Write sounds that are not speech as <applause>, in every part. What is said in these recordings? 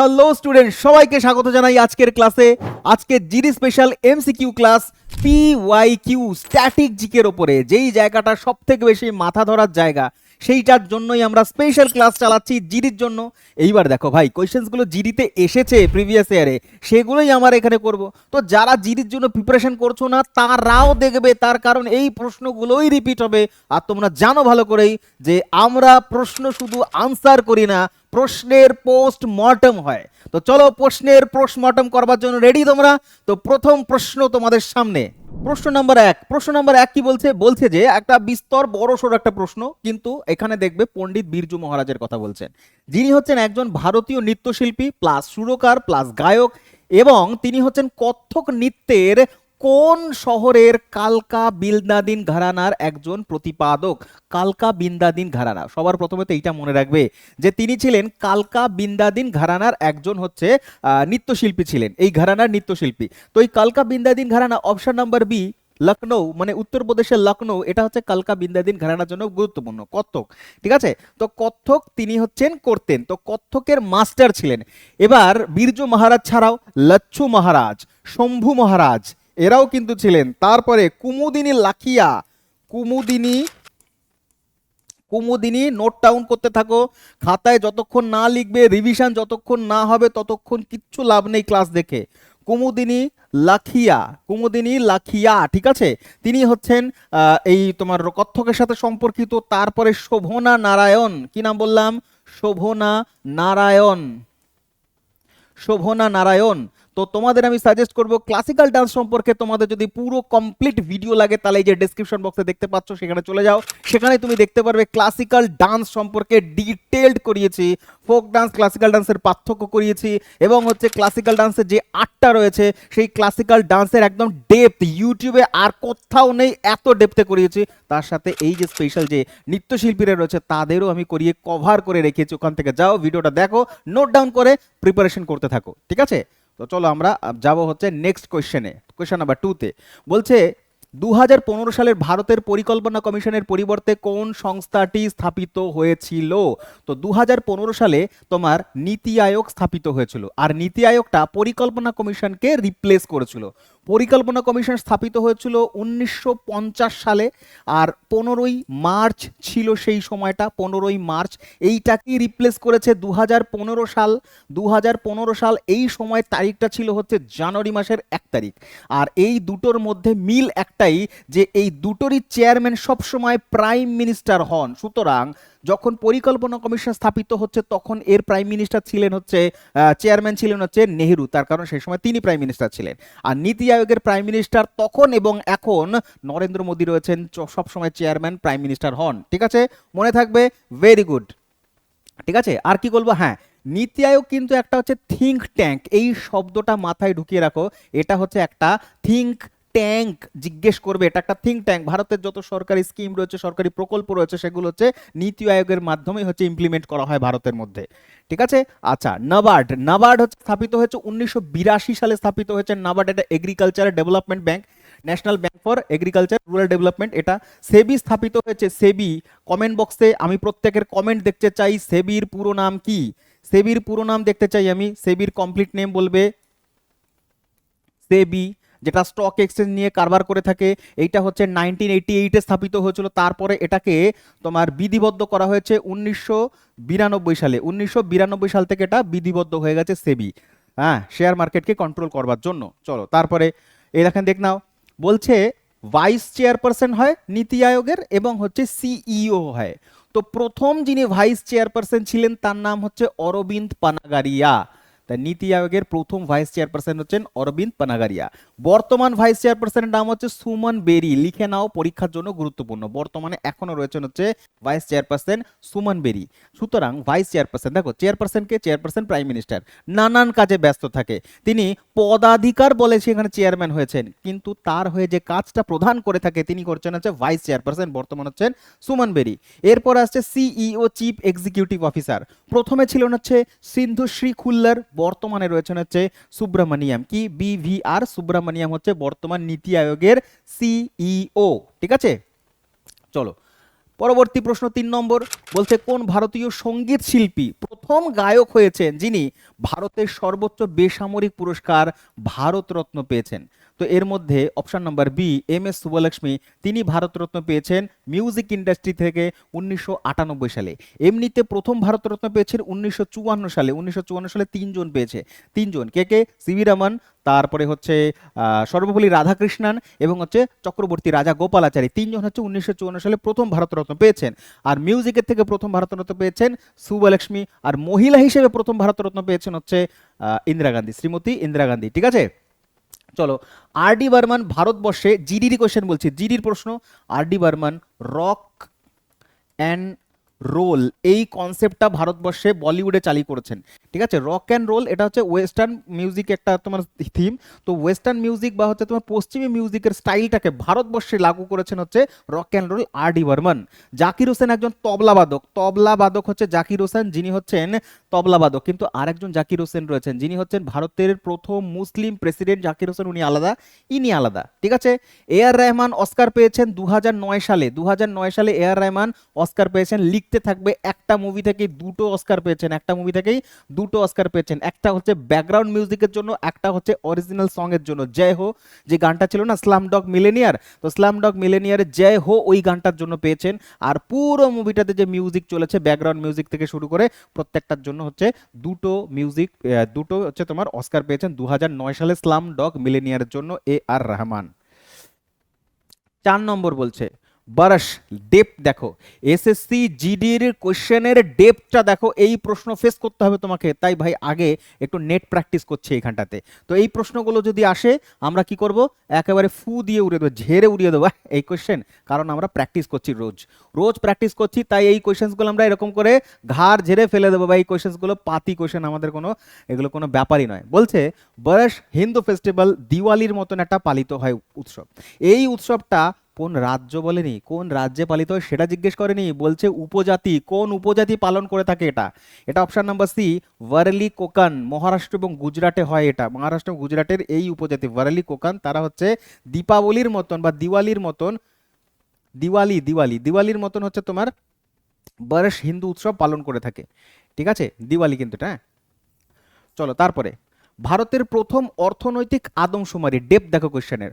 Hello student সবাইকে স্বাগত জানাই আজকের ক্লাসে। আজকে GD special MCQ class P Y Q static জিকের ওপরে। যেই জায়গাটা সব থেকে বেশি মাথা ধরার জায়গা, সেইটার জন্যই আমরা স্পেশাল ক্লাস চালাচ্ছি জিডির জন্য। এইবার দেখো ভাই কোয়েশ্চেন্সগুলো জিডিতে এসেছে প্রিভিয়াস ইয়ারে সেগুলোই আমার এখানে করব। তো যারা জিডির জন্য প্রিপারেশন করছ না, তারাও দেখবে, তার কারণ এই প্রশ্নগুলোই রিপিট হবে। আর তোমরা জানো ভালো করেই যে আমরা প্রশ্ন শুধু আনসার করি না প্রশ্নের পোস্ট মর্টম হয়। তো চলো প্রশ্নের পোস্ট মর্টম করবার জন্য রেডি তোমরা? তো প্রথম প্রশ্ন তোমাদের সামনে। প্রশ্ন নাম্বার এক। প্রশ্ন নাম্বার এক কি বলছে? বলছে যে, একটা বিস্তর বড় সড়ো একটা প্রশ্ন, কিন্তু এখানে দেখবে পণ্ডিত বীরজু মহারাজের কথা বলছেন। যিনি হচ্ছেন একজন ভারতীয় নৃত্যশিল্পী, প্লাস সুরকার, প্লাস গায়ক, এবং তিনি হচ্ছেন কত্থক নৃত্যের কোন শহরের কালকা বিলদাদিন ঘরানার একজন প্রতিপাদক? কালকা বিন্দাদিন ঘরানা। সবার প্রথমে তো এইটা মনে রাখবে যে তিনি ছিলেন কালকা বিন্দাদিন ঘরানার একজন হচ্ছে নৃত্যশিল্পী ছিলেন, এই ঘরানার নৃত্যশিল্পী। তো এই কালকা বিন্দাদিন ঘরানা অপশন নাম্বার বি, লখনৌ মানে উত্তরপ্রদেশের লখনৌ, এটা হচ্ছে কালকা বিন্দাদিন ঘরানার জন্য গুরুত্বপূর্ণ, কত্থক। ঠিক আছে? তো কত্থক তিনি হচ্ছেন করতেন, তো কত্থকের মাস্টার ছিলেন। এবার বীরজু মহারাজ ছাড়াও লচ্ছু মহারাজ, শম্ভু মহারাজ এরাও কিন্তু ছিলেন। তারপরে কুমুদিনী লাখিয়া, কুমুদিনী কুমুদিনী নোট ডাউন করতে থাকো। খাতায় যতক্ষণ না লিখবে রিভিশন যতক্ষণ না হবে, ততক্ষণ কিচ্ছু লাভ নেই ক্লাস দেখে। কুমুদিনী লাখিয়া কুমুদিনী লাখিয়া, ঠিক আছে? তিনি হচ্ছেন এই তোমার কত্থকের সাথে সম্পর্কিত। তারপরে শোভনা নারায়ণ, কি নাম বললাম? শোভনা নারায়ণ। শোভনা নারায়ণ। তো তোমাদের আমি সাজেস্ট করব ক্লাসিক্যাল ডান্স সম্পর্কে তোমাদের যদি পুরো কমপ্লিট ভিডিও লাগে, তাহলে এই যে ডেসক্রিপশন বক্সে দেখতে পাচ্ছ, সেখানে চলে যাও। সেখানে তুমি দেখতে পারবে ক্লাসিক্যাল ডান্স সম্পর্কে ডিটেলড করিয়েছি ফোক ডান্স ক্লাসিক্যাল ডান্সের পার্থক্য করিয়েছি, এবং হচ্ছে ক্লাসিক্যাল ডান্সের যে আটটা রয়েছে, সেই ক্লাসিক্যাল ডান্সের একদম ডেপথ ইউটিউবে আর কোথাও নেই, এত ডেপথে করিয়েছি। তার সাথে এই যে স্পেশাল যে নৃত্যশিল্পীরা রয়েছে, তাদেরও আমি করিয়ে কভার করে রেখেছি। ওখান থেকে যাও ভিডিওটা দেখো নোট ডাউন করে প্রিপারেশন করতে থাকো, ঠিক আছে? তো চলো আমরা যাব হচ্ছে নেক্সট কোয়েশ্চেনে কোয়েশ্চেন নাম্বার টুতে বলছে দু সালের ভারতের পরিকল্পনা কমিশনের পরিবর্তে কোন সংস্থাটি স্থাপিত হয়েছিল? তো দু হাজার পনেরো সালে তোমার নীতি আয়োগ স্থাপিত হয়েছিল। আর নীতি আয়োগটা পরিকল্পনা কমিশনকে রিপ্লেস করেছিল। পরিকল্পনা কমিশন স্থাপিত হয়েছিল উনিশশো পঞ্চাশ সালে আর পনেরোই মার্চ ছিল সেই সময়টা, পনেরোই মার্চ। এইটাকেই রিপ্লেস করেছে দু হাজার পনেরো সাল? দু হাজার পনেরো সাল এই সময় তারিখটা ছিল হচ্ছে জানুয়ারি মাসের এক তারিখ। আর এই দুটোর মধ্যে মিল একটাই যে এই দুটোরই চেয়ারম্যান সবসময় প্রাইম মিনিস্টার হন। সুতরাং যখন পরিকল্পনা কমিশন স্থাপিত হচ্ছে, তখন এর প্রাইম মিনিস্টার ছিলেন হচ্ছে চেয়ারম্যান ছিলেন হচ্ছে নেহেরু। তার কারণ সেই সময় তিনি প্রাইম মিনিস্টার ছিলেন। আর নীতি আয়োগের প্রাইম মিনিস্টার তখন এবং এখন নরেন্দ্র মোদী রয়েছেন সবসময় চেয়ারম্যান প্রাইম মিনিস্টার হন। ঠিক আছে? মনে থাকবে? ভেরি গুড ঠিক আছে? আর কি বলব? হ্যাঁ নীতি আয়োগ কিন্তু একটা হচ্ছে থিঙ্ক ট্যাঙ্ক এই শব্দটা মাথায় ঢুকিয়ে রাখো। এটা হচ্ছে একটা থিঙ্ক ট্যাঙ্ক জিজ্ঞেস করবে, এটা একটা থিঙ্ক ট্যাঙ্ক ভারতের যত সরকারি স্কিম রয়েছে, সরকারি প্রকল্প রয়েছে, সেগুলো হচ্ছে নীতি আয়োগের মাধ্যমে হচ্ছে ইমপ্লিমেন্ট করা হয় ভারতের মধ্যে। ঠিক আছে? আচ্ছা নাবার্ড নাবার্ড হচ্ছে স্থাপিত হয়েছে উনিশশো বিরাশি সালে স্থাপিত হয়েছে। নাবার্ড এটা agriculture development bank national bank for agriculture rural development এটা সেবি স্থাপিত হয়েছে। সেবি কমেন্ট বক্সে আমি প্রত্যেকের কমেন্ট দেখতে চাই। সেবির পুরো নাম কি? সেবির পুরো নাম দেখতে চাই আমি। সেবির কমপ্লিট নেম বলবে। সেবি যেটা স্টক এক্সচেঞ্জ নিয়ে কারবার করে থাকে, এইটা হচ্ছে নাইনটিন এইটি এইটে স্থাপিত হয়েছিল। তারপরে এটাকে তোমার বিধিবদ্ধ করা হয়েছে উনিশশো বিরানব্বই সালে। উনিশশো বিরানব্বই সাল থেকে এটা বিধিবদ্ধ হয়ে গেছে সেবি। হ্যাঁ শেয়ার মার্কেটকে কন্ট্রোল করবার জন্য। চলো, তারপরে এই দেখেন, দেখ নাও। বলছে ভাইস চেয়ারপারসন হয় নীতি আয়োগের এবং হচ্ছে সিইও হয়। তো প্রথম যিনি ভাইস চেয়ারপারসন ছিলেন, তার নাম হচ্ছে অরবিন্দ পানাগারিয়া। তা নীতি আয়োগের প্রথম ভাইস চেয়ারপারসন হচ্ছেন অরবিন্দ পানাগারিয়া। বর্তমান ভাইস চেয়ারপারসনের নাম হচ্ছে সুমন বেরি। লিখে নাও, পরীক্ষার জন্য গুরুত্বপূর্ণ। বর্তমানে এখনও রয়েছেন হচ্ছে ভাইস চেয়ারপারসন সুমন বেরি। সুতরাং ভাইস চেয়ারপারসন, দেখো চেয়ারপারসনকে চেয়ারপারসন প্রাইম মিনিস্টার। নানান কাজে ব্যস্ত থাকে। তিনি পদাধিকার বলে সেখানে চেয়ারম্যান হয়েছেন। কিন্তু তার হয়ে যে কাজটা প্রধান করে থাকে, তিনি করছেন হচ্ছে ভাইস চেয়ারপারসন, বর্তমান হচ্ছেন সুমন বেরি। এরপর আসছে সিইও, চিফ এক্সিকিউটিভ অফিসার। প্রথমে ছিলেন হচ্ছে সিন্ধু শ্রী খুল্লার বর্তমানে রয়েছেন হচ্ছে সুব্রমণিয়াম। কি? বিভিআর সুব্রমণিয়াম হচ্ছে বর্তমান নীতি আয়োগের সিইও ঠিক আছে? চলো। পরবর্তী প্রশ্ন তিন নম্বর। বলছে, কোন ভারতীয় সংগীত শিল্পী প্রথম গায়ক হয়েছেন যিনি ভারতের সর্বোচ্চ বেসামরিক পুরস্কার ভারতরত্ন পেয়েছেন? তো এর মধ্যে option number B M S Subbulakshmi তিনি ভারতরত্ন পেয়েছেন মিউজিক ইন্ডাস্ট্রি থেকে উনিশশো আটানব্বই সালে। এমনিতে প্রথম ভারতরত্ন পেয়েছেন উনিশশো চুয়ান্ন সালে। উনিশশো চুয়ান্ন সালে তিনজন পেয়েছে। তিনজন। কে কে? সিভি রমন তারপরে হচ্ছে সর্বপল্লী রাধাকৃষ্ণন এবং হচ্ছে চক্রবর্তী রাজা গোপালাচারী। তিনজন হচ্ছে উনিশশো চুয়ান্ন সালে প্রথম ভারতরত্ন পেয়েছেন। আর মিউজিকের থেকে প্রথম ভারতরত্ন পেয়েছেন সুবলক্ষ্মী আর মহিলা হিসেবে প্রথম ভারতরত্ন পেয়েছেন হচ্ছে ইন্দিরা গান্ধী, শ্রীমতী ইন্দিরা গান্ধী। ঠিক আছে? চলো আর ডি বর্মন ভারতবর্ষে জিডির কোশ্চেন বলছি। জিডির প্রশ্ন আর D Burman rock and roll এই কনসেপ্টটা ভারতবর্ষে বলিউডে চালু করেছেন। ঠিক আছে? রক অ্যান্ড রোল এটা হচ্ছে ওয়েস্টার্ন মিউজিক একটা তোমার থিম তো ওয়েস্টার্ন মিউজিক বা হচ্ছে তোমার পশ্চিমী মিউজিকের স্টাইলটাকে ভারতবর্ষে লাগু করেছেন হচ্ছে rock and roll R D Burman Zakir Hussain একজন তবলাবাদক তবলাবাদক হচ্ছে জাকির হোসেন, যিনি হচ্ছেন তবলাবাদক। কিন্তু আরেকজন জাকির হোসেন রয়েছেন, যিনি হচ্ছেন ভারতের প্রথম মুসলিম প্রেসিডেন্ট। জাকির হোসেন উনি আলাদা, ইনি আলাদা, ঠিক আছে? এ আর রহমান অস্কার পেয়েছেন দু হাজার নয় সালে দু হাজার নয় সালে এ আর রহমান অস্কার পেয়েছেন। লিখতে থাকবে একটা মুভি থেকে দুটো অস্কার পেয়েছেন, একটা মুভি থেকেই দুটো অস্কার পেয়েছেন। একটা হচ্ছে ব্যাকগ্রাউন্ড মিউজিকের জন্য, একটা হচ্ছে অরিজিনাল সং এর জন্য। জয় হো, যে গানটা ছিল না স্লাম ডগ মিলেনিয়ার তো স্লাম ডগ মিলেনিয়ারে জয় হো ওই গানটার জন্য পেয়েছেন। আর পুরো মুভিটাতে যে মিউজিক চলেছে ব্যাকগ্রাউন্ড মিউজিক থেকে শুরু করে প্রত্যেকটার জন্য হচ্ছে দুটো মিউজিক দুটো হচ্ছে তোমার অস্কার পেয়েছেন দু হাজার নয় সালে স্লাম ডগ মিলেনিয়ারের জন্য এ আর রহমান চার নম্বর বলছে বারস ডেপ দেখো। এসএসসি জিডির কোয়েশ্চেনের ডেপটা দেখো, এই প্রশ্ন ফেস করতে হবে তোমাকে। তাই ভাই, আগে একটু নেট প্র্যাকটিস করছে এইখানটাতে। তো এই প্রশ্নগুলো যদি আসে, আমরা কি করব? একেবারে ফু দিয়ে উড়িয়ে দেবো, ঝেড়ে উড়িয়ে দেবো, <laughs> এই কোয়েশ্চেন কারণ আমরা প্র্যাকটিস করছি রোজ। রোজ প্র্যাকটিস করছি, তাই এই কোশ্চেন্সগুলো আমরা এরকম করে ঘাড় ঝেড়ে ফেলে দেবো বা এই কোশ্চেন্সগুলো পাতি কোশ্চেন আমাদের কোনো, এগুলো কোনো ব্যাপারই নয়। বলছে, বরস হিন্দু ফেস্টিভ্যাল দিওয়ালির মতন একটা পালিত হয় উৎসব। এই উৎসবটা কোন রাজ্য বলেনি, কোন রাজ্যে পালিত হয় সেটা জিজ্ঞেস করেনি, বলছে উপজাতি, কোন উপজাতি পালন করে থাকে এটা? এটা option number C Warli Konkan Maharashtra এবং গুজরাটে হয় এটা। মহারাষ্ট্র গুজরাটের এই উপজাতি ওয়ারেলি কোকান তারা হচ্ছে দীপাবলির মতন বা দিওয়ালির মতন, দিওয়ালি দিওয়ালি, দিওয়ালির মতন হচ্ছে তোমার বরস হিন্দু উৎসব পালন করে থাকে। ঠিক আছে? দিওয়ালি কিন্তু হ্যাঁ? চলো তারপরে, ভারতের প্রথম অর্থনৈতিক আদমশুমারি, ডেপ দেখো কোশ্চেনের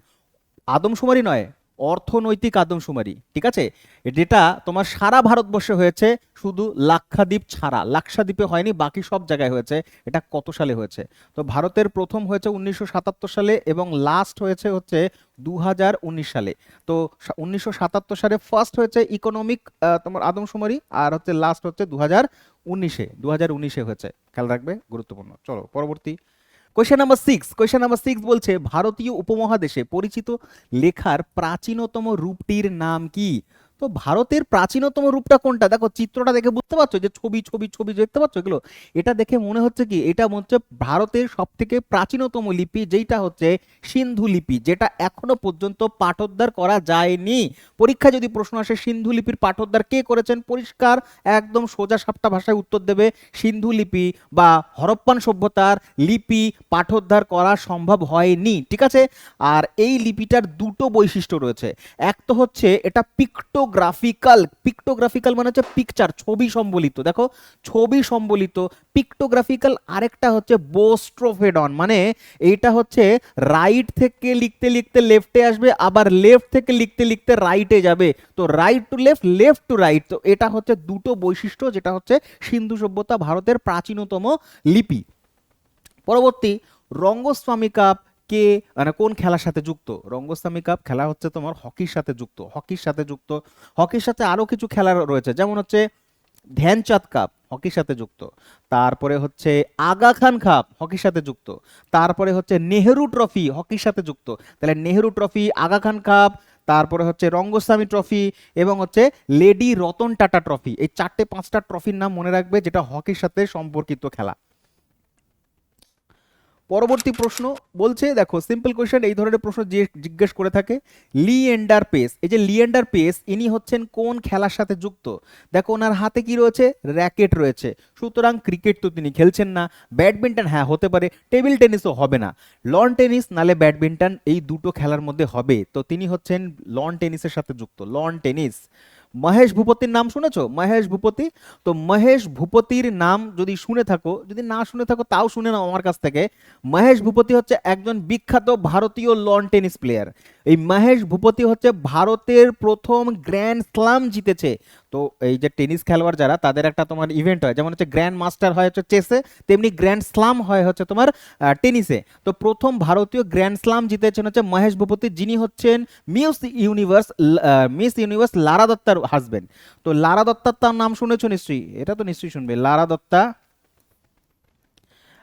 আদমশুমারি নয় অর্থনৈতিক আদমশুমারি, ঠিক আছে? যেটা তোমার সারা ভারতবর্ষে হয়েছে, শুধু লাক্ষাদ্বীপ ছাড়া। লাক্ষাদ্বীপে হয়নি, বাকি সব জায়গায় হয়েছে। এটা কত সালে হয়েছে? তো ভারতের প্রথম হয়েছে উনিশশো সাতাত্তর সালে এবং লাস্ট হয়েছে হচ্ছে দু হাজার উনিশ সালে। তো উনিশশো সাতাত্তর সালে ফার্স্ট হয়েছে ইকোনমিক তোমার আদমশুমারি আর হচ্ছে লাস্ট হচ্ছে দু হাজার উনিশে। দু হাজার উনিশে হয়েছে। খেয়াল রাখবে, গুরুত্বপূর্ণ। চলো, পরবর্তী question number six question number six বলছে, ভারতীয় উপমহাদেশে পরিচিত লেখার প্রাচীনতম রূপটির নাম কি? তো ভারতের প্রাচীনতম রূপটা কোনটা? দেখো, চিত্রটা দেখে বুঝতে পারছ যে ছবি ছবি ছবি দেখতে পাচ্ছ এগুলো? এটা দেখে মনে হচ্ছে কি, এটা হচ্ছে ভারতের সব থেকে প্রাচীনতম লিপি যেটা হচ্ছে সিন্ধু লিপি, যেটা এখনও পর্যন্ত পাঠোদ্ধার করা যায়নি। পরীক্ষা যদি প্রশ্ন আসে, সিন্ধু লিপির পাঠোদ্ধার কে করেছেন? পরিষ্কার, একদম সোজা সাপটা ভাষায় উত্তর দেবে, সিন্ধু লিপি বা হরপ্পান সভ্যতার লিপি পাঠোদ্ধার করা সম্ভব হয়নি, ঠিক আছে? আর এই লিপিটার দুটো বৈশিষ্ট্য রয়েছে। এক তো হচ্ছে, এটা পিক্টোগ্রাফিক্যাল পিক্টোগ্রাফিক্যাল মানে হচ্ছে পিকচার ছবি সম্বলিত। দেখো, ছবি সম্বলিত পিক্টোগ্রাফিক্যাল আরেকটা হচ্ছে বোস্ট্রোফেডন মানে এইটা হচ্ছে রাইট থেকে লিখতে লিখতে লেফটে আসবে, আবার লেফট থেকে লিখতে লিখতে রাইটে যাবে। তো right to left left to right তো এটা হচ্ছে দুটো বৈশিষ্ট্য, যেটা হচ্ছে সিন্ধু সভ্যতা ভারতের প্রাচীনতম লিপি। পরবর্তী রঙ্গস্বামী কাপ কে মানে কোন খেলার সাথে যুক্ত? রঙ্গস্বামী কাপ খেলা হচ্ছে তোমার হকির সাথে যুক্ত, হকির সাথে যুক্ত। হকির সাথে আরও কিছু খেলা রয়েছে, যেমন হচ্ছে ধ্যানচাঁদ কাপ, হকির সাথে যুক্ত। তারপরে হচ্ছে আগা খান কাপ, হকির সাথে যুক্ত। তারপরে হচ্ছে নেহেরু ট্রফি, হকির সাথে যুক্ত। তাহলে নেহেরু ট্রফি, আগা খান কাপ, তারপরে হচ্ছে রঙ্গস্বামী ট্রফি এবং হচ্ছে লেডি রতন টাটা ট্রফি। এই চারটে পাঁচটা ট্রফির নাম মনে রাখবে, যেটা হকির সাথে সম্পর্কিত খেলা। পরবর্তী প্রশ্ন বলছে, দেখো সিম্পল কোয়েশ্চেন এই ধরনের প্রশ্ন যে জিজ্ঞেস করে থাকে লিয়েন্ডার পেস এই যে লিয়েন্ডার পেস ইনি হচ্ছেন কোন খেলার সাথে যুক্ত? দেখো, ওনার হাতে কি রয়েছে? র্যাকেট রয়েছে। সুতরাং ক্রিকেট তো তিনি খেলছেন না। ব্যাডমিন্টন হ্যাঁ হতে পারে। টেবিল টেনিসও হবে না। লন টেনিস নালে ব্যাডমিন্টন এই দুটো খেলার মধ্যে হবে। তো তিনি হচ্ছেন লন টেনিসের সাথে যুক্ত। লন টেনিস মহেশ ভূপতির নাম শুনেছো? মহেশ ভূপতি। তো মহেশ ভূপতির নাম যদি শুনে থাকো, যদি না শুনে থাকো তাও শুনে নাও আমার কাছ থেকে। মহেশ ভূপতি হচ্ছে একজন বিখ্যাত ভারতীয় লন টেনিস প্লেয়ার এই মহেশ ভূপতি হচ্ছে ভারতের প্রথম গ্র্যান্ড স্লাম জিতেছে। তো এই যে টেনিস খেলোয়াড় যারা, তাদের একটা তোমার ইভেন্ট হয়, যেমন হচ্ছে গ্র্যান্ড মাস্টার হয় হচ্ছে চেসে তেমনি গ্র্যান্ড স্লাম হয় হচ্ছে তোমার টেনিসে তো প্রথম ভারতীয় গ্র্যান্ড স্লাম জিতেছেন হচ্ছে মহেশ ভূপতি, যিনি হচ্ছেন Miss Universe Miss Universe Lara দত্তার husband তো লারা দত্তার তার নাম শুনেছো নিশ্চয়ই? এটা তো নিশ্চয়ই শুনবে। লারা দত্তা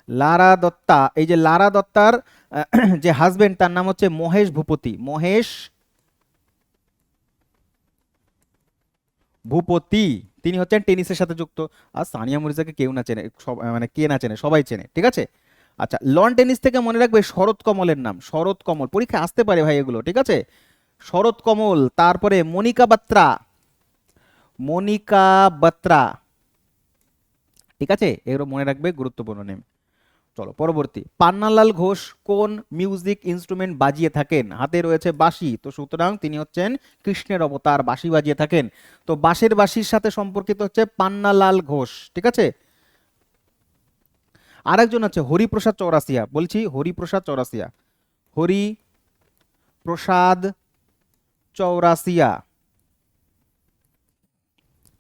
লারা দত্তা, এই যে লারা দত্তার <clears throat> যে হাজবেন্ড তার নাম হচ্ছে মহেশ ভূপতি। মহেশ ভূপতি, তিনি হচ্ছেন টেনিসের সাথে যুক্ত। আর সানিয়া মির্জাকে কেউ না চেনে, সব মানে কে না চেনে, সবাই চেনে, ঠিক আছে? আচ্ছা লন টেনিস থেকে মনে রাখবে শরৎ কমলের নাম, শরৎ কমল। পরীক্ষা আসতে পারে ভাই এগুলো, ঠিক আছে? শরৎ কমল, তারপরে মনিকা বাত্রা মনিকা বাত্রা, ঠিক আছে? এগুলো মনে রাখবে গুরুত্বপূর্ণ নেম চলো, পরবর্তী। পান্নালাল ঘোষ কোন মিউজিক ইনস্ট্রুমেন্ট বাজিয়ে থাকেন? হাতে রয়েছে বাঁশি। তো সুতরাং তিনি হচ্ছেন কৃষ্ণের অবতার, বাঁশি বাজিয়ে থাকেন। তো বাঁশের বাঁশির সাথে সম্পর্কিত হচ্ছে পান্নালাল ঘোষ, ঠিক আছে? আরেকজন আছে, হরিপ্রসাদ চৌরাসিয়া বলছি হরিপ্রসাদ চৌরাসিয়া হরি প্রসাদ চৌরাসিয়া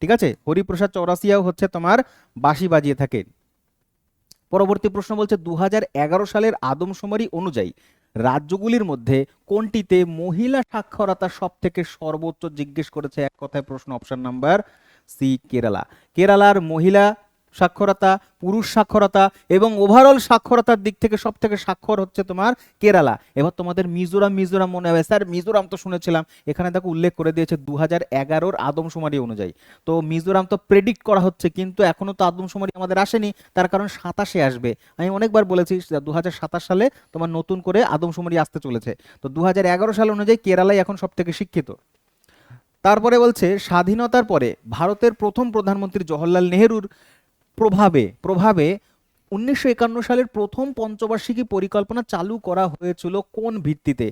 ঠিক আছে? হরিপ্রসাদ চৌরাসিয়াও হচ্ছে তোমার বাঁশি বাজিয়ে থাকেন। পরবর্তী প্রশ্ন বলছে দু হাজার এগারো সালের আদমশুমারি অনুযায়ী রাজ্যগুলির মধ্যে কোনটিতে মহিলা সাক্ষরতা সব থেকে সর্বোচ্চ? জিজ্ঞেস করেছে এক কথায় প্রশ্ন অপশন নাম্বার সি, কেরালা। কেরালার মহিলা সাক্ষরতা, পুরুষ সাক্ষরতা এবং ওভারঅল সাক্ষরতার দিক থেকে সব থেকে স্বাক্ষর হচ্ছে তোমার কেরালা। এবার তোমাদের মিজোরাম মিজোরাম মনে হবে। স্যার, মিজোরাম তো শুনেছিলাম। এখানে দেখো উল্লেখ করে দিয়েছে দু হাজার এগারোর আদমশুমারি অনুযায়ী। তো মিজোরাম তো প্রেডিক্ট করা হচ্ছে, কিন্তু এখনও তো আদমশুমারি আমাদের আসেনি। তার কারণ সাতাশে আসবে। আমি অনেকবার বলেছি দু হাজার সাতাশ সালে তোমার নতুন করে আদমশুমারি আসতে চলেছে। তো দু হাজার এগারো সাল অনুযায়ী কেরালাই এখন সব থেকে শিক্ষিত। তারপরে বলছে, স্বাধীনতার পরে ভারতের প্রথম প্রধানমন্ত্রী জওহরলাল নেহেরুর প্রভাবে প্রভাবে উনিশশো একান্ন সালের প্রথম পঞ্চবার্ষিকী পরিকল্পনা চালু করা হয়েছিল কোন ভিত্তিতে?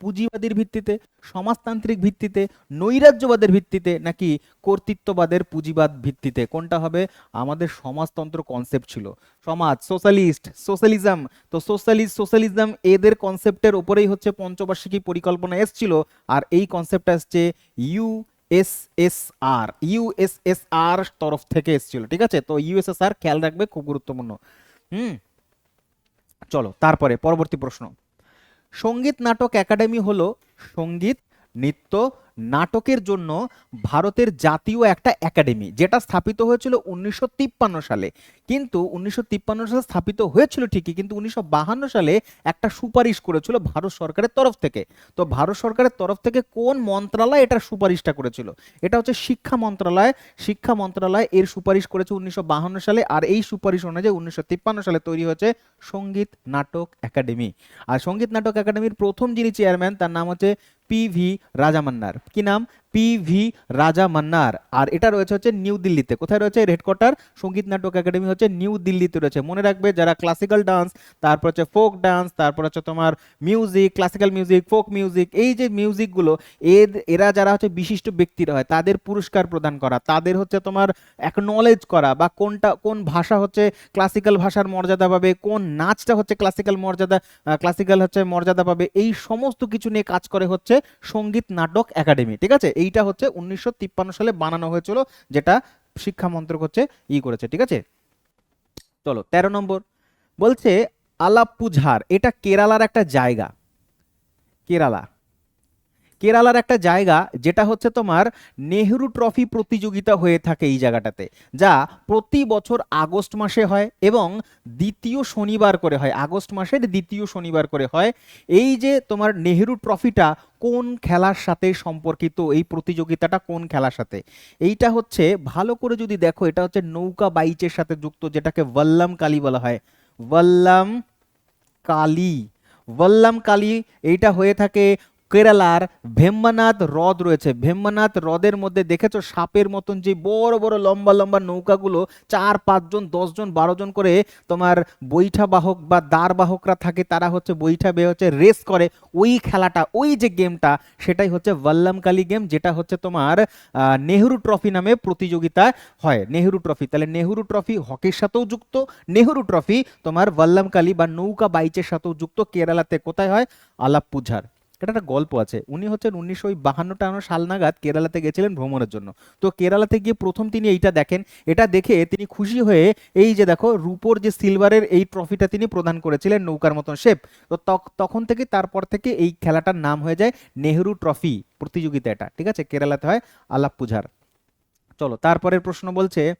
পুঁজিবাদীর ভিত্তিতে, সমাজতান্ত্রিক ভিত্তিতে, নৈরাজ্যবাদের ভিত্তিতে নাকি কর্তৃত্ববাদের পুঁজিবাদ ভিত্তিতে? কোনটা হবে? আমাদের সমাজতন্ত্র কনসেপ্ট ছিল। সমাজ সোশ্যালিস্ট সোশ্যালিজম তো সোশ্যালিস্ট সোশ্যালিজম এদের কনসেপ্টের উপরেই হচ্ছে পঞ্চবার্ষিকী পরিকল্পনা এসছিল। আর এই কনসেপ্টটা এসছে ইউ এসএসআর ইউএসএসআর তরফ থেকে এসেছিল, ঠিক আছে? তো ইউএসএসআর খেয়াল রাখবে, খুব গুরুত্বপূর্ণ। হুম? চলো, তারপরে, পরবর্তী প্রশ্ন। সংগীত নাটক একাডেমি হলো সংগীত নৃত্য নাটকের জন্য ভারতের জাতীয় একটা একাডেমি, যেটা স্থাপিত হয়েছিল উনিশশো তিপ্পান্ন সালে। কিন্তু উনিশশো তিপ্পান্ন সালে স্থাপিত হয়েছিল ঠিকই, কিন্তু উনিশশো সালে একটা সুপারিশ করেছিল ভারত সরকারের তরফ থেকে। তো ভারত সরকারের তরফ থেকে কোন মন্ত্রণালয় এটার সুপারিশটা করেছিল? এটা হচ্ছে শিক্ষা মন্ত্রণালয় শিক্ষা মন্ত্রণালয় এর সুপারিশ করেছে উনিশশো সালে, আর এই সুপারিশ অনুযায়ী উনিশশো তিপ্পান্ন সালে তৈরি হয়েছে সংগীত নাটক একাডেমি। আর সংগীত নাটক একাডেমির প্রথম যিনি চেয়ারম্যান, তার নাম হচ্ছে পি ভি রাজামান্নার। কি নাম? পি ভি রাজা মান্নার। আর এটা রয়েছে হচ্ছে নিউ দিল্লিতে। কোথায় রয়েছে? রেড হেডকোয়ার্টার সংগীত নাটক একাডেমি হচ্ছে নিউ দিল্লিতে রয়েছে। মনে রাখবে, যারা ক্লাসিক্যাল ডান্স তারপর হচ্ছে ফোক ডান্স তারপর হচ্ছে তোমার music classical music folk music এই যে মিউজিকগুলো এর এরা যারা হচ্ছে বিশিষ্ট ব্যক্তিরা হয়, তাদের পুরস্কার প্রদান করা, তাদের হচ্ছে তোমার অ্যাকনলেজ করা, বা কোনটা, কোন ভাষা হচ্ছে ক্লাসিক্যাল ভাষার মর্যাদা পাবে, কোন নাচটা হচ্ছে ক্লাসিক্যাল মর্যাদা ক্লাসিক্যাল হচ্ছে মর্যাদা পাবে, এই সমস্ত কিছু নিয়ে কাজ করে হচ্ছে সংগীত নাটক একাডেমি, ঠিক আছে? এইটা হচ্ছে উনিশশো তিপ্পান্ন সালে বানানো হয়েছিল, যেটা শিক্ষা মন্ত্রক হচ্ছে ই করেছে, ঠিক আছে? চলো, তেরো নম্বর। বলছে আলাপ্পুঝার, এটা কেরালার একটা জায়গা। কেরালা। কেরালার একটা জায়গা যেটা হচ্ছে তোমার নেহরু ট্রফি প্রতিযোগিতা হয়ে থাকে এই জায়গাটাতে, যা প্রতি বছর আগস্ট মাসে হয় এবং দ্বিতীয় শনিবার করে হয়। আগস্ট মাসের দ্বিতীয় শনিবার করে হয়। এই যে তোমার নেহরু ট্রফিটা কোন খেলার সাথে সম্পর্কিত, এই প্রতিযোগিতাটা কোন খেলার সাথে? এইটা হচ্ছে ভালো করে যদি দেখো, এটা হচ্ছে নৌকা বাইচের সাথে যুক্ত, যেটাকে ওয়াল্লাম কালী বলা হয়। ওয়াল্লাম কালী ওয়াল্লাম কালী, এইটা হয়ে থাকে কেরালার ভেম্বানাথ হ্রদ রয়েছে। ভেম্বানাথ হ্রদের মধ্যে দেখেছ সাপের মতন যে বড় বড় লম্বা লম্বা নৌকাগুলো, চার পাঁচজন দশজন বারো জন করে তোমার বৈঠা বাহক বা দাঁড় বাহকরা থাকে, তারা হচ্ছে বৈঠা বেয়ে হচ্ছে রেস করে। ওই খেলাটা, ওই যে গেমটা, সেটাই হচ্ছে ভাল্লামকালি গেম, যেটা হচ্ছে তোমার নেহরু ট্রফি নামে প্রতিযোগিতা হয়। নেহরু ট্রফি, তাহলে নেহরু ট্রফি হকির সাথেও যুক্ত। নেহরু ট্রফি তোমার ভাল্লামকালি বা নৌকা বাইচের সাথেও যুক্ত, কেরালাতে কোথায় হয়? আলাপ্পুঝার। এটা একটা গল্প আছে। উনি হচ্ছেন উনিশশো বাহান্ন টান্ন সাল নাগাদ কেরালাতে গেছিলেন ভ্রমণের জন্য। তো কেরালাতে গিয়ে প্রথম তিনি এইটা দেখেন, এটা দেখে তিনি খুশি হয়ে এই যে দেখো, রূপোর যে সিলভারের এই ট্রফিটা তিনি প্রদান করেছিলেন নৌকার মতন শেপ তো তখ- তখন থেকে তারপর থেকে এই খেলাটার নাম হয়ে যায় নেহরু ট্রফি প্রতিযোগিতা এটা। ঠিক আছে? কেরালাতে হয় আলাপ্পুঝার। চলো, তারপরের প্রশ্ন বলছে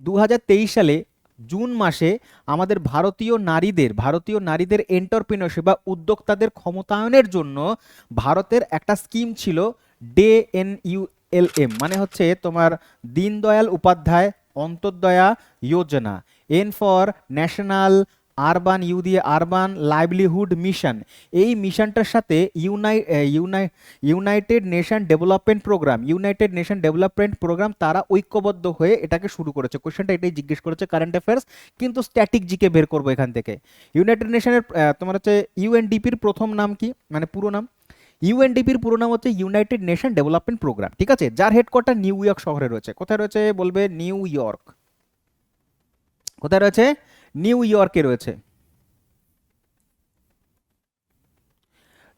দু হাজার তেইশ সালে জুন মাসে আমাদের ভারতীয় নারীদের ভারতীয় নারীদের এন্টারপ্রিনারশিপ বা উদ্যোক্তাদের ক্ষমতায়নের জন্য ভারতের একটা স্কিম ছিল day N U L M মানে হচ্ছে তোমার Deendayal Upadhyaya Antyodaya Yojana N for national urban U দিয়ে আরবান লাইভলিহুড মিশন। এই মিশনটার সাথে uni uni, united nation development programme, united nation development programme তারা ঐক্যবদ্ধ হয়ে এটাকে শুরু করেছে। কোশ্চেনটা এটাই জিজ্ঞেস করেছে কারেন্ট অ্যাফেয়ার্স কিন্তু স্ট্যাটিক জিকে বের করব এখান থেকে। ইউনাইটেড নেশনের তোমার হচ্ছে ইউএনডিপির প্রথম নাম কি? মানে পুরো নাম? ইউএনডিপির পুরো নাম হচ্ছে ইউনাইটেড নেশন ডেভেলপমেন্ট প্রোগ্রাম ঠিক আছে? যার হেডকোয়ার্টার নিউ ইয়র্ক শহরে রয়েছে। কোথায় রয়েছে বলবে? নিউ ইয়র্ক কোথায় রয়েছে? নিউ ইয়র্কে রয়েছে।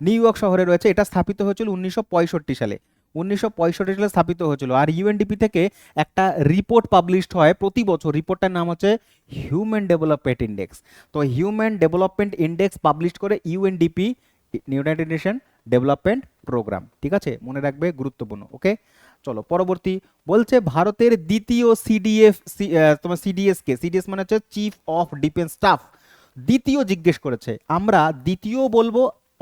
নিউ ইয়র্ক শহরে রয়েছে, এটা স্থাপিত হয়েছিল উনিশশো পঁয়ষট্টি সালে। উনিশশো পঁয়ষট্টি সালে স্থাপিত হয়েছিল। আর ইউএনডিপি থেকে একটা রিপোর্ট পাবলিশড হয় প্রতি বছর। রিপোর্টটার নাম হচ্ছে হিউম্যান ডেভেলপমেন্ট ইন্ডেক্স। তো হিউম্যান ডেভেলপমেন্ট ইন্ডেক্স পাবলিশ করে UNDP, united nation development programme. ঠিক আছে? মনে রাখবে, গুরুত্বপূর্ণ। ওকে চলো, পরবর্তী বলছে ভারতের দ্বিতীয় সিডিএফ তোমার সিডিএস কে। সিডিএস মানে হচ্ছে চিফ অফ ডিফেন্স স্টাফ দ্বিতীয় জিজ্ঞেস করেছে, আমরা দ্বিতীয় বলব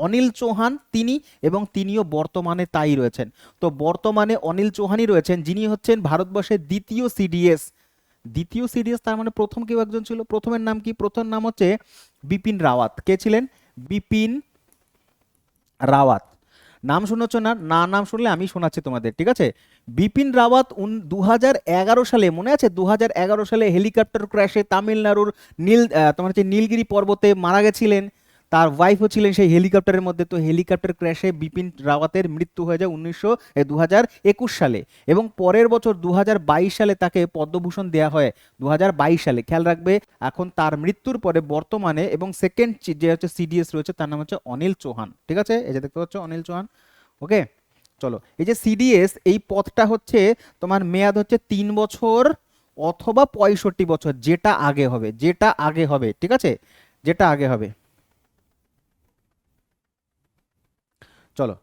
অনিল চৌহান তিনি এবং তিনিও বর্তমানে তাই রয়েছেন। তো বর্তমানে অনিল চৌহানই রয়েছেন, যিনি হচ্ছেন ভারতবর্ষের দ্বিতীয় সিডিএস দ্বিতীয় সিডিএস তার মানে প্রথম কেউ একজন ছিল? প্রথমের নাম কি? প্রথম নাম হচ্ছে বিপিন রাওয়াত। কে ছিলেন? বিপিন রাওয়াত। নাম শুনেছ না? না নাম শুনলে আমি শোনাচ্ছি তোমাদের, ঠিক আছে? বিপিন রাওয়াত দু সালে, মনে আছে? দু হাজার এগারো সালে হেলিকপ্টার ক্র্যাশে তামিলনাড়ুর নীল তোমার হচ্ছে নীলগিরি পর্বতে মারা গেছিলেন। তার ওয়াইফও ছিলেন সেই হেলিকপ্টারের মধ্যে। তো হেলিকপ্টার ক্র্যাশে বিপিন রাওয়াতের মৃত্যু হয়ে যায় উনিশশো দু সালে এবং পরের বছর দু হাজার বাইশ সালে তাকে পদ্মভূষণ দেওয়া হয়। দু হাজার বাইশ সালে, খেয়াল রাখবে, এখন তার মৃত্যুর পরে বর্তমানে এবং সেকেন্ড যে হচ্ছে সিডিএস রয়েছে, তার নাম হচ্ছে অনিল চৌহান। ঠিক আছে? এই যে দেখতে পাচ্ছ অনিল চৌহান। ওকে? চলো, এই যে সিডিএস এই পথটা হচ্ছে তোমার মেয়াদ হচ্ছে তিন বছর অথবা পঁয়ষট্টি বছর, যেটা আগে হবে, যেটা আগে হবে, ঠিক আছে? যেটা আগে হবে। চলো।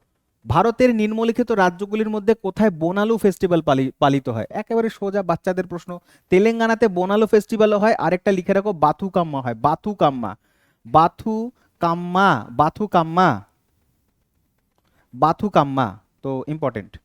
ভারতের নিম্নলিখিত রাজ্যগুলির মধ্যে কোথায় বোনালু ফেস্টিভ্যাল পালি- পালিত হয়? একেবারে সোজা বাচ্চাদের প্রশ্ন। তেলেঙ্গানাতে বোনালু ফেস্টিভ্যালও হয়, আরেকটা লিখে রাখো বাথু কাম্মা হয়। বাথু কাম্মা বাথু কাম্মা বাথু কাম্মা বাথু কাম্মা তো ইম্পর্টেন্ট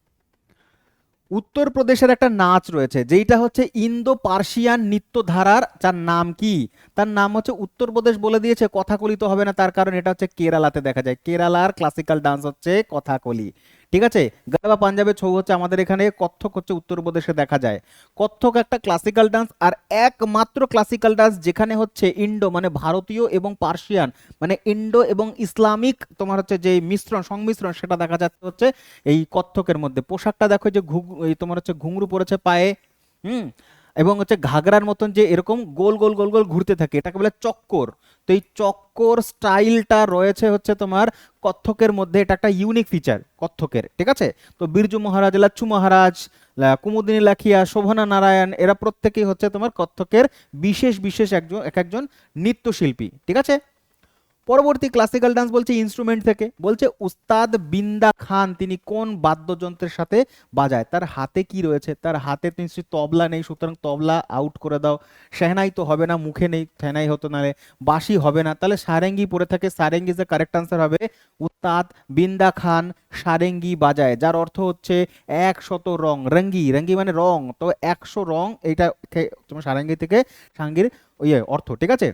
উত্তরপ্রদেশের একটা নাচ রয়েছে, যেইটা হচ্ছে ইন্দো পার্সিয়ান নৃত্যধারার, যার নাম কি? তার নাম হচ্ছে উত্তরপ্রদেশ বলে দিয়েছে কথাকলি তো হবে না, তার কারণ এটা হচ্ছে কেরালাতে দেখা যায়। কেরালার ক্লাসিক্যাল ডান্স হচ্ছে কথাকলি। ঠিক আছে? গাবা পাঞ্জাবের ছৌ হচ্ছে আমাদের এখানে, কত্থক হচ্ছে উত্তরপ্রদেশে দেখা যায়। কত্থক একটা ক্লাসিক্যাল ডান্স আর একমাত্র ক্লাসিক্যাল ডান্স যেখানে হচ্ছে ইন্ডো মানে ভারতীয় এবং পার্সিয়ান মানে ইন্ডো এবং ইসলামিক তোমার হচ্ছে যে মিশ্রণ, সংমিশ্রণ সেটা দেখা যাচ্ছে হচ্ছে এই কত্থকের মধ্যে। পোশাকটা দেখো যে ঘুঘ তোমার হচ্ছে ঘুঙরু পড়েছে পায়ে, হুম? এবং হচ্ছে ঘাগরার মতন যে এরকম গোল গোল গোল গোল ঘুরতে থাকে, এটাকে বলে চক্কর। তো এই চক্কর স্টাইলটা রয়েছে হচ্ছে তোমার কত্থকের মধ্যে, এটা একটা ইউনিক ফিচার কত্থকের, ঠিক আছে? তো বিরজু মহারাজ, লাচ্ছু মহারাজ কুমুদিনী লাখিয়া, শোভনা নারায়ণ, এরা প্রত্যেকেই হচ্ছে তোমার কত্থকের বিশেষ বিশেষ একজন, এক একজন নৃত্যশিল্পী, ঠিক আছে? পরবর্তী ক্লাসিক্যাল ডান্স বলছে ইনস্ট্রুমেন্ট থেকে। বলছে উস্তাদ বিন্দা খান, তিনি কোন বাদ্যযন্ত্রের সাথে বাজায়? তার হাতে কি রয়েছে? তার হাতে নিশ্চয়ই তবলা নেই, সুতরাং তবলা আউট করে দাও। শেহনাই তো হবে না, মুখে নেই শেহনাই হতো নালে বাঁশি হবে না। তাহলে সারেঙ্গি পরে থাকে, সারেঙ্গি যে কারেক্ট আনসার হবে উস্তাদ বিন্দা খান সারেঙ্গি বাজায়, যার অর্থ হচ্ছে একশত রং, রঙ্গি। রঙ্গি মানে রং, তো একশো রং, এইটা তোমার সারেঙ্গি থেকে সাঙ্গির ইয়ে অর্থ, ঠিক আছে?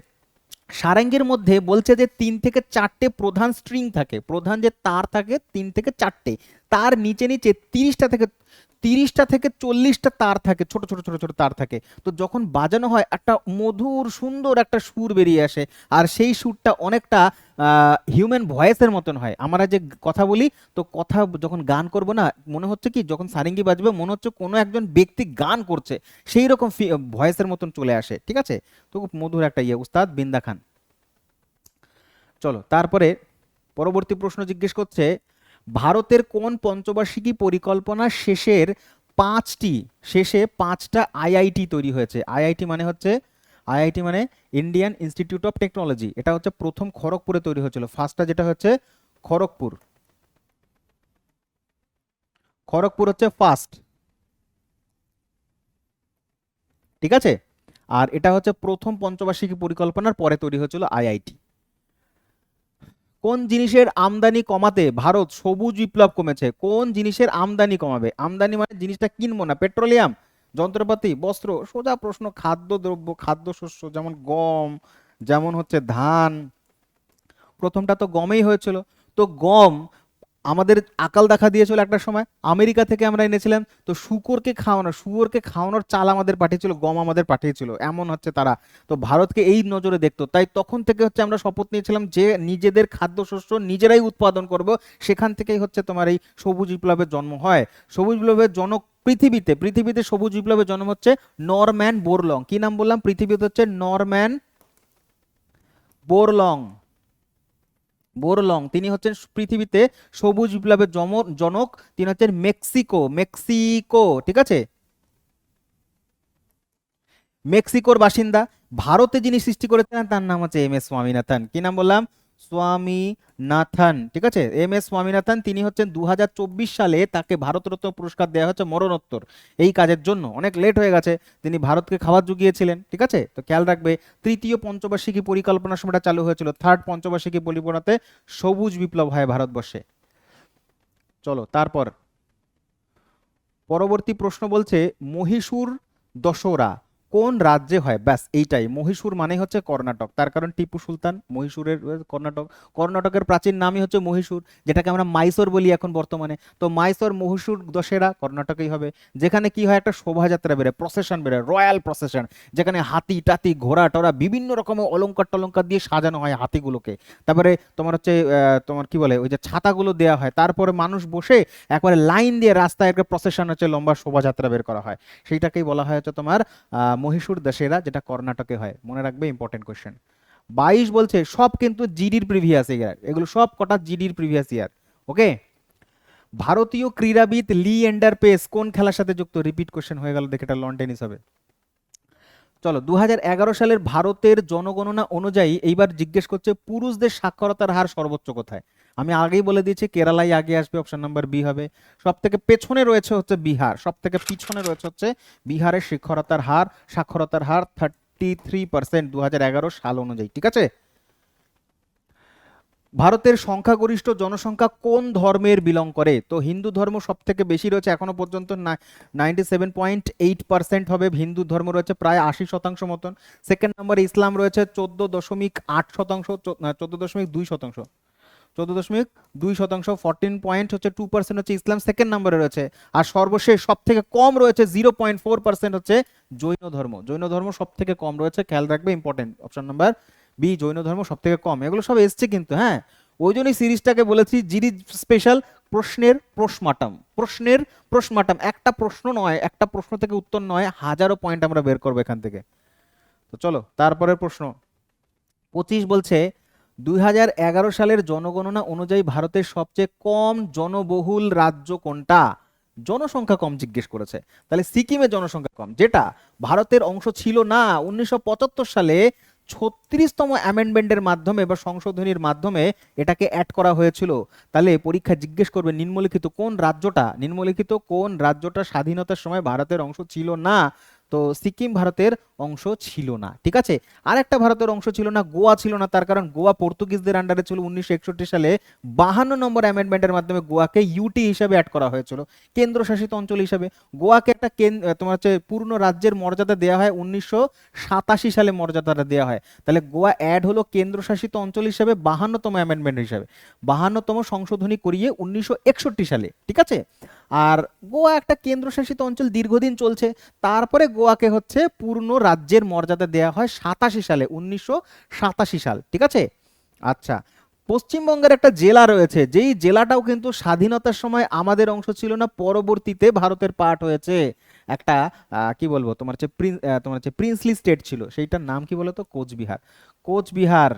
সারেঙ্গের মধ্যে বলছে যে তিন থেকে চারটে প্রধান স্ট্রিং থাকে, প্রধান যে তার থাকে তিন থেকে চারটে। তার নিচে নিচে তিরিশটা থেকে তিরিশটা থেকে চল্লিশটা তার থাকে, ছোট ছোট ছোট ছোট তার থাকে। তো যখন বাজানো হয়, একটা মধুর, সুন্দর একটা সুর বেরিয়ে আসে। আর সেই সুরটা অনেকটা হিউম্যান ভয়েসের মতন হয়। আমরা যে কথা বলি, তো কথা যখন গান করব না, মনে হচ্ছে কি, যখন সারিঙ্গি বাজবে, মনে হচ্ছে কোনো একজন ব্যক্তি গান করছে। সেই রকম ভয়েসের মতন চলে আসে, ঠিক আছে? তো খুব মধুর একটা ইয়ে উস্তাদ বিন্দা খান। চলো, তারপরে পরবর্তী প্রশ্ন জিজ্ঞেস করছে ভারতের কোন পঞ্চবার্ষিকী পরিকল্পনা শেষের পাঁচটি, শেষে পাঁচটা আইআইটি তৈরি হয়েছে। আইআইটি মানে হচ্ছে আইআইটি মানে ইন্ডিয়ান ইনস্টিটিউট অফ টেকনোলজি। এটা হচ্ছে প্রথম খড়গপুরে তৈরি হয়েছিল। ফার্স্টটা যেটা হচ্ছে খড়গপুর। খড়গপুর হচ্ছে ফার্স্ট। ঠিক আছে? আর এটা হচ্ছে প্রথম পঞ্চবার্ষিকী পরিকল্পনার পরে তৈরি হয়েছিল আইআইটি কোন জিনিসের আমদানি কমাতে ভারত সবুজ বিপ্লব কমেছে? কোন জিনিসের আমদানি কমাবে? আমদানি মানে জিনিসটা কিনবো না, পেট্রোলিয়াম, যন্ত্রপাতি, বস্ত্র, সোজা প্রশ্ন, খাদ্যদ্রব্য, খাদ্যশস্য যেমন গম, যেমন হচ্ছে ধান। প্রথমটা তো গমেই হয়েছিল। তো গম আমাদের আকাল দেখা দিয়েছিল একটা সময়, আমেরিকা থেকে আমরা এনেছিলাম তো শুকরকে খাওয়ানো শুয়োরকে খাওয়ানোর চাল আমাদের পাঠিয়েছিল, গম আমাদের পাঠিয়েছিল, এমন হচ্ছে তারা। তো ভারতকে এই নজরে দেখতো, তাই তখন থেকে হচ্ছে আমরা শপথ নিয়েছিলাম যে নিজেদের খাদ্যশস্য নিজেরাই উৎপাদন করব, সেখান থেকেই হচ্ছে তোমার এই সবুজ বিপ্লবের জন্ম হয়। সবুজ বিপ্লবের জনক পৃথিবীতে পৃথিবীতে সবুজ বিপ্লবের জন্ম হচ্ছে নরম্যান বোরলং। কি নাম বললাম? পৃথিবীতে হচ্ছে নরম্যান বোরলং। বোরলং। তিনি হচ্ছেন পৃথিবীতে সবুজ বিপ্লবের জনক। তিনি হচ্ছেন মেক্সিকো মেক্সিকো, ঠিক আছে? মেক্সিকোর বাসিন্দা। ভারতে যিনি সৃষ্টি করেছিলেন, তার নাম হচ্ছে এম এস স্বামীনাথন। কি নাম বললাম? স্বামীনাথন, ঠিক আছে? এম এস স্বামীনাথন, তিনি হচ্ছেন দু হাজার চব্বিশ সালে তাকে ভারতরত্ন পুরস্কার দেওয়া হচ্ছে মরণোত্তর, এই কাজের জন্য। অনেক লেট হয়ে গেছে, তিনি ভারতকে খাবার জুগিয়েছিলেন, ঠিক আছে? তো খেয়াল রাখবে, তৃতীয় পঞ্চবার্ষিকী পরিকল্পনার সময়টা চালু হয়েছিল থার্ড পঞ্চবার্ষিকী পরিকল্পনাতে সবুজ বিপ্লব হয় ভারতবর্ষে। চলো, তারপর। পরবর্তী প্রশ্ন বলছে, মহীশূর দশরা কোন রাজ্যে হয়? ব্যাস, এইটাই। মহীশূর মানে হচ্ছে কর্ণাটক। তার কারণ টিপু সুলতান মহীশূরের কর্ণাটক। কর্ণাটকের প্রাচীন নামই হচ্ছে মহীশূর, যেটাকে আমরা মাইসোর বলি এখন বর্তমানে। তো মাইসোর মহীশূর দশেরা কর্ণাটকেই হবে। যেখানে কি হয়, একটা শোভাযাত্রা বেরোয় প্রসেশন বেরোয় রয়্যাল প্রসেশন যেখানে হাতি, টাতি, ঘোড়া টোড়া বিভিন্ন রকমের অলঙ্কার টলঙ্কার দিয়ে সাজানো হয় হাতিগুলোকে। তারপরে তোমার হচ্ছে তোমার কি বলে, ওই যে ছাতাগুলো দেওয়া হয়। তারপরে মানুষ বসে একবারে লাইন দিয়ে রাস্তায় একটা প্রসেশন হচ্ছে লম্বা শোভাযাত্রা বের করা হয়। সেইটাকেই বলা হয় হচ্ছে তোমার মহীশূর দশেরা, যেটা কর্ণাটকে হয়। মনে রাখবে ইম্পর্টেন্ট কোয়েশ্চেন বাইশ বলছে, সব কিন্তু জিডির প্রিভিয়াস ইয়ার এগুলো সব কটা জিডির প্রিভিয়াস ইয়ার ওকে ভারতীয় ক্রীড়াবিদ লি এন্ডার পেস কোন খেলার সাথে যুক্ত? রিপিট কোশ্চেন হয়ে গেল, দেখে এটা লন টেনিস হবে। চলো দু হাজার এগারো সালের ভারতের জনগণনা অনুযায়ী এইবার জিজ্ঞেস করছে, পুরুষদের সাক্ষরতার হার সর্বোচ্চ কোথায়? আমি আগেই বলে দিয়েছি কেরালাই আগে আসবে অপশন নাম্বার বি হবে। সব থেকে পেছনে রয়েছে হচ্ছে বিহার। সব থেকে পিছনে রয়েছে হচ্ছে বিহারের শিক্ষরতার হার। সাক্ষরতার হার থার্টি থ্রি পার্সেন্ট দু সাল অনুযায়ী, ঠিক আছে? ভারতের সংখ্যাগরিষ্ঠ জনসংখ্যা কোন ধর্মের বিলং করে? তো হিন্দু ধর্ম সব থেকে বেশি রয়েছে এখনও পর্যন্ত সেভেন পয়েন্ট এইট পার্সেন্ট হবে। হিন্দু ধর্ম রয়েছে প্রায় আশি শতাংশ মতন। সেকেন্ড নম্বরে ইসলাম রয়েছে চোদ্দ দশমিক আট শতাংশ চোদ্দ দশমিক দুই শতাংশ। চোদ্দ দশমিক দুই শতাংশ ফোরটিন পয়েন্ট হচ্ছে টু পার্সেন্ট হচ্ছে ইসলাম সেকেন্ড নম্বরে রয়েছে। আর সর্বশেষ সব থেকে কম রয়েছে জিরো পয়েন্ট ফোর পার্সেন্ট হচ্ছে জৈন ধর্ম। জৈন ধর্ম সব থেকে কম রয়েছে, খেয়াল রাখবে important option number B Jain ধর্ম সব থেকে কম। এগুলো সব এসছে কিন্তু হ্যাঁ? ওই জন্যই সিরিজটাকে বলেছি জিরি স্পেশাল প্রশ্নের প্রশ্মাটাম। প্রশ্নের প্রশ্মাটাম। একটা প্রশ্ন নয়, একটা প্রশ্ন থেকে উত্তর নয়, হাজারো পয়েন্ট আমরা বের করব এখান থেকে। তো চলো, তারপরের প্রশ্ন। পঁচিশ বলছে দুই হাজার এগারো সালের জনগণনা অনুযায়ী ভারতের সবচেয়ে কম জনবহুল রাজ্য কোনটা? জনসংখ্যা কম জিজ্ঞেস করেছে। তাহলে সিকিমের জনসংখ্যা কম, যেটা ভারতের অংশ ছিল না, উনিশশো পঁচাত্তর সালে ছত্রিশতম অ্যামেন্ডমেন্টের মাধ্যমে বা সংশোধনীর মাধ্যমে এটাকে অ্যাড করা হয়েছিল। তাহলে পরীক্ষা জিজ্ঞেস করবে, নিম্নলিখিত কোন রাজ্যটা, নিম্নলিখিত কোন রাজ্যটা স্বাধীনতার সময় ভারতের অংশ ছিল না তো সিকিম ভারতের অংশ ছিল না, ঠিক আছে? আর একটা ভারতের অংশ ছিল না, গোয়া ছিল না, তার কারণ গোয়া পর্তুগিজদের আন্ডারে ছিল উনিশশো একষট্টি সালে বাহান্ন নম্বর অ্যামেন্ডমেন্টের মাধ্যমে গোয়াকে ইউটি হিসাবে অ্যাড করা হয়েছিল, কেন্দ্রশাসিত অঞ্চল হিসাবে। গোয়াকে একটা তোমার হচ্ছে পূর্ণ রাজ্যের মর্যাদা দেওয়া হয়, উনিশশো সাতাশি সালে মর্যাদাটা দেওয়া হয়। তাহলে গোয়া অ্যাড হলো কেন্দ্রশাসিত অঞ্চল হিসাবে বাহান্নতম অ্যামেন্ডমেন্ট হিসাবে। বাহান্নতম সংশোধনী করিয়ে উনিশশো একষট্টি সালে, ঠিক আছে? আর গোয়া একটা কেন্দ্রশাসিত অঞ্চল দীর্ঘদিন চলছে, তারপরে গোয়াকে হচ্ছে পূর্ণ রাজ্যের মর্যাদা দেওয়া হয় সাতাশি সালে, উনিশশো সাতাশি সাল, ঠিক আছে? আচ্ছা পশ্চিমবঙ্গের একটা জেলা রয়েছে, যেই জেলাটাও কিন্তু স্বাধীনতার সময় আমাদের অংশ ছিল না, পরবর্তীতে ভারতের পার্ট হয়েছে। একটা কি বলব, তোমার হচ্ছে তোমার হচ্ছে প্রিন্সলি স্টেট ছিল, সেইটার নাম কি বলতো? কোচবিহার। কোচবিহার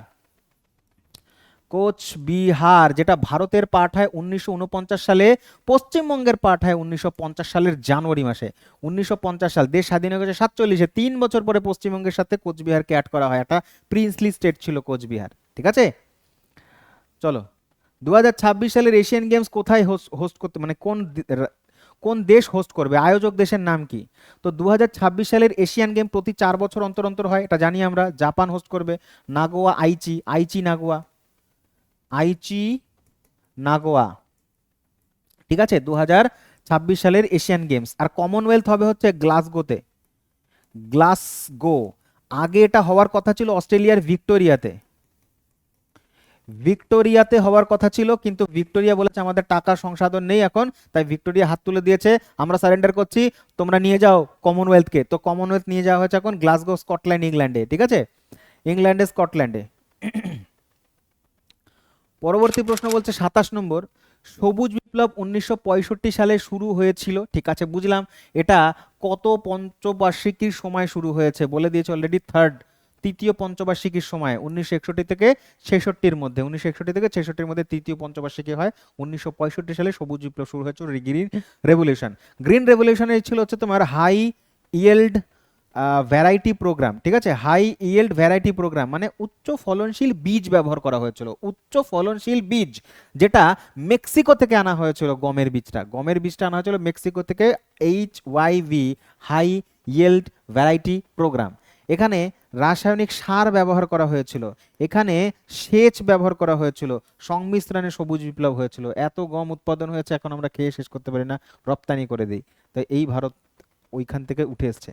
কোচবিহার যেটা ভারতের পার্ট হয় উনিশশো উনপঞ্চাশ সালে, পশ্চিমবঙ্গের পার্ট হয় উনিশশো পঞ্চাশ সালের জানুয়ারি মাসে। উনিশশো পঞ্চাশ সাল, দেশ স্বাধীন হয়ে গেছে সাতচল্লিশে, তিন বছর পরে পশ্চিমবঙ্গের সাথে কোচবিহারকে অ্যাড করা হয়। একটা প্রিন্সলি স্টেট ছিল কোচবিহার ঠিক আছে? চলো দু হাজার ছাব্বিশ সালের এশিয়ান গেমস কোথায় হোস্ট করতে মানে কোন কোন দেশ হোস্ট করবে? আয়োজক দেশের নাম কি? তো দু হাজার ছাব্বিশ সালের এশিয়ান গেম প্রতি চার বছর অন্তর অন্তর হয়, এটা জানি আমরা, জাপান হোস্ট করবে, Nagoya, Aichi Aichi Nagoya. Aichi Nagoya. ঠিক আছে? দু ছাব্বিশ সালের এশিয়ান গেমস। আর কমনওয়েলথ হবে হচ্ছে গ্লাসগোতে। গ্লাসগো। আগে এটা হওয়ার কথা ছিল অস্ট্রেলিয়ার ভিক্টোরিয়াতে। ভিক্টোরিয়াতে হওয়ার কথা ছিল, কিন্তু ভিক্টোরিয়া বলেছে আমাদের টাকা সংসাধন নেই এখন, তাই ভিক্টোরিয়া হাত তুলে দিয়েছে। আমরা সারেন্ডার করছি, তোমরা নিয়ে যাও কমনওয়েলথকে। তো কমনওয়েলথ নিয়ে যাওয়া হয়েছে এখন গ্লাসগো স্কটল্যান্ড ইংল্যান্ডে, ঠিক আছে? ইংল্যান্ডে, স্কটল্যান্ডে। পরবর্তী প্রশ্ন বলছে সাতাশ নম্বর, সবুজ বিপ্লব উনিশশো পঁয়ষট্টি সালে শুরু হয়েছিল, ঠিক আছে, বুঝলাম, এটা কত পঞ্চবার্ষিকীর সময় শুরু হয়েছে বলে দিয়েছে অলরেডি থার্ড তৃতীয় পঞ্চবার্ষিকীর সময়, উনিশশো একষট্টি থেকে ছেষট্টির মধ্যে, উনিশশো একষট্টি থেকে ছেষট্টির মধ্যে তৃতীয় পঞ্চবার্ষিকী হয়, উনিশশো পঁয়ষট্টি সালে সবুজ বিপ্লব শুরু হয়েছিল গ্রিন রেভলিউশন গ্রিন রেভলিউশনের ছিল হচ্ছে তোমার হাই ইয়েল্ড ভ্যারাইটি প্রোগ্রাম ঠিক আছে? হাই ইয়েল্ড ভ্যারাইটি প্রোগ্রাম মানে উচ্চ ফলনশীল বীজ ব্যবহার করা হয়েছিল। উচ্চ ফলনশীল বীজ, যেটা মেক্সিকো থেকে আনা হয়েছিল গমের বীজটা। গমের বীজটা আনা হয়েছিল মেক্সিকো থেকে H Y V high yield variety programme এখানে রাসায়নিক সার ব্যবহার করা হয়েছিল। এখানে সেচ ব্যবহার করা হয়েছিল। সংমিশ্রণে সবুজ বিপ্লব হয়েছিল। এত গম উৎপাদন হয়েছে, এখন আমরা খেয়ে শেষ করতে পারি না। রপ্তানি করে দিই। তো এই ভারত ওইখান থেকে উঠে এসছে।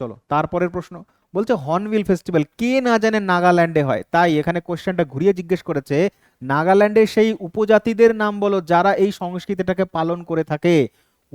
চলো, তারপরের প্রশ্ন। বলছে, হর্নবিল ফেস্টিভ্যাল কে না জানে নাগাল্যান্ডে হয়? তাই এখানে কোশ্চেনটা ঘুরিয়ে জিজ্ঞেস করেছে, নাগাল্যান্ডের সেই উপজাতিদের নাম বলো যারা এই সংস্কৃতিটাকে পালন করে থাকে।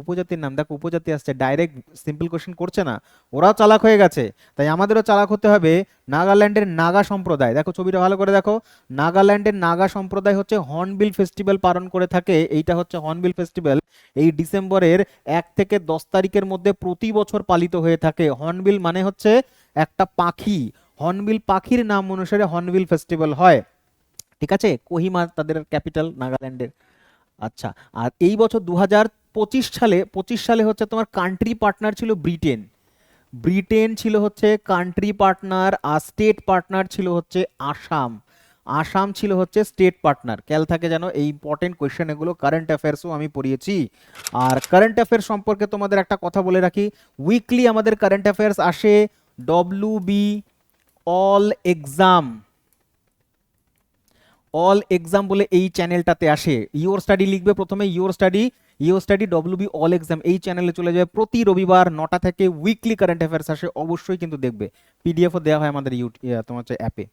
উপজাতির নাম, দেখো উপজাতি আসছে ডাইরেক্ট সিম্পল কোশ্চেন করছে না, ওরাও চালাক হয়ে গেছে, তাই আমাদেরও চালাক হতে হবে নাগাল্যান্ডের নাগা সম্প্রদায়। দেখো ছবিটা ভালো করে দেখো, নাগাল্যান্ডের নাগা সম্প্রদায় হচ্ছে হর্নবিল ফেস্টিভ্যাল পালন করে থাকে, এইটা হচ্ছে হর্নবিল ফেস্টিভ্যাল, এই ডিসেম্বরের এক থেকে দশ তারিখের মধ্যে প্রতি বছর পালিত হয়ে থাকে। হর্নবিল মানে হচ্ছে একটা পাখি, হর্নবিল পাখির নাম অনুসারে হর্নবিল ফেস্টিভ্যাল হয়। ঠিক আছে? কোহিমা তাদের ক্যাপিটাল নাগাল্যান্ডের। আচ্ছা আর এই বছর দু হাজার পঁচিশ সালে পঁচিশ সালে হচ্ছে তোমার কান্ট্রি পার্টনার ছিল ব্রিটেন ব্রিটেন ছিল হচ্ছে কান্ট্রি পার্টনার আর স্টেট পার্টনার ছিল হচ্ছে আসাম আসাম ছিল হচ্ছে স্টেট পার্টনার খেয়াল থাকে যেন এই ইম্পর্টেন্ট কোয়েশ্চেন এগুলো কারেন্ট অ্যাফেয়ার্সও আমি পড়িয়েছি। আর কারেন্ট অ্যাফেয়ার্স সম্পর্কে তোমাদের একটা কথা বলে রাখি। উইকলি আমাদের কারেন্ট অ্যাফেয়ার্স আসে W B all exam all exam বলে এই চ্যানেলটাতে আসে। ইওর স্টাডি লিখবে প্রথমে your study your study WB all exam এই চ্যানেলে চলে যাবে। প্রতি রবিবার নটা থেকে উইকলি কারেন্ট অ্যাফেয়ার্স আসে, অবশ্যই কিন্তু দেখবে। পিডিএফও দেওয়া হয় আমাদের ইউট তোমার হচ্ছে অ্যাপে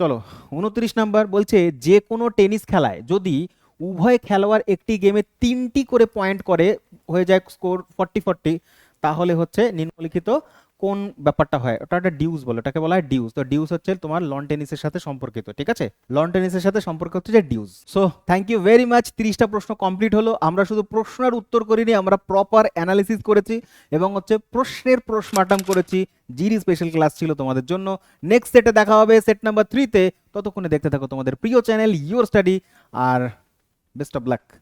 চলো, উনত্রিশ নাম্বার বলছে, যে কোনো টেনিস খেলায় যদি উভয় খেলোয়াড় একটি গেমে তিনটি করে পয়েন্ট করে, হয়ে যায় স্কোর ফর্টি ফর্টি তাহলে হচ্ছে নিম্নলিখিত কোন ব্যাপারটা হয়? ওটা একটা ডিউস বলে, ওটাকে বলা হয় ডিউস। তো ডিউস হচ্ছে তোমার লন টেনিসের সাথে সম্পর্কিত, ঠিক আছে? লন টেনিসের সাথে সম্পর্ক হচ্ছে যে deuce. So thank you very much তিরিশটা প্রশ্ন কমপ্লিট হলো। আমরা শুধু প্রশ্নের উত্তর করিনি, আমরা প্রপার অ্যানালিসিস করেছি এবং হচ্ছে প্রশ্নের প্রশ্মাটাম করেছি। জিরি স্পেশাল ক্লাস ছিল তোমাদের জন্য। নেক্সট সেটে দেখা হবে সেট নাম্বার থ্রিতে ততক্ষণে দেখতে থাকো তোমাদের প্রিয় চ্যানেল ইউর স্টাডি আর বেস্ট অফ লাক